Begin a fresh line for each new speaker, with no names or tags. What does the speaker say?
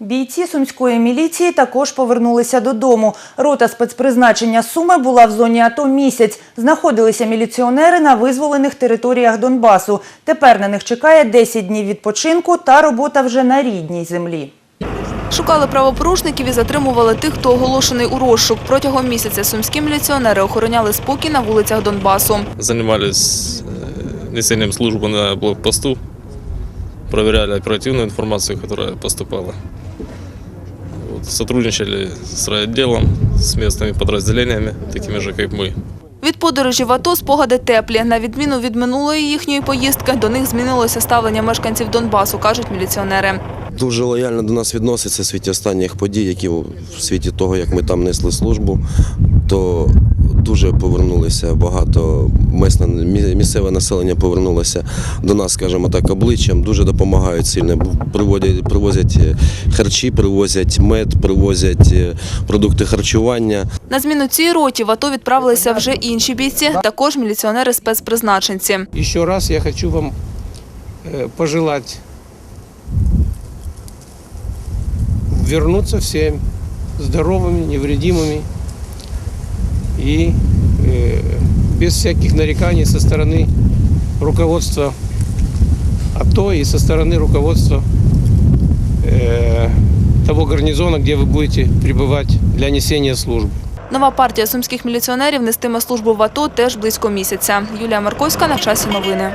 Бійці сумської міліції також повернулися додому. Рота спецпризначення Суми була в зоні АТО місяць. Знаходилися міліціонери на визволених територіях Донбасу. Тепер на них чекає 10 днів відпочинку та робота вже на рідній землі.
Шукали правопорушників і затримували тих, хто оголошений у розшук. Протягом місяця сумські міліціонери охороняли спокій на вулицях Донбасу.
занимались э, несением службы на блокпосту, проверяли оперативную информацию, которая поступала. Вот, сотрудничали с райотделом, с местными подразделениями, такими же, как мы.
Від подорожі в АТО спогади теплі. На відміну від минулої їхньої поїздки, до них змінилося ставлення мешканців Донбасу, кажуть міліціонери.
Дуже лояльно до нас відноситься в світі останніх подій, які в світі того, як ми там несли службу, то дуже повернулися багато місне, місцеве населення повернулося до нас, скажімо так, обличчям, дуже допомагають сильно. Приводять, привозять е, харчі, привозять мед, привозять е, продукти харчування.
На зміну цій роті в АТО відправилися вже інші бійці, також міліціонери-спецпризначенці.
Еще раз я хочу вам э, пожелать вернуться всем здоровыми, невредимыми и э, без всяких нареканий со стороны руководства АТО и со стороны руководства э, того гарнизона, где вы будете пребывать для несения службы.
Нова партія сумських міліціонерів нестиме службу в АТО теж близько місяця. Юлія Марковська на часі новини.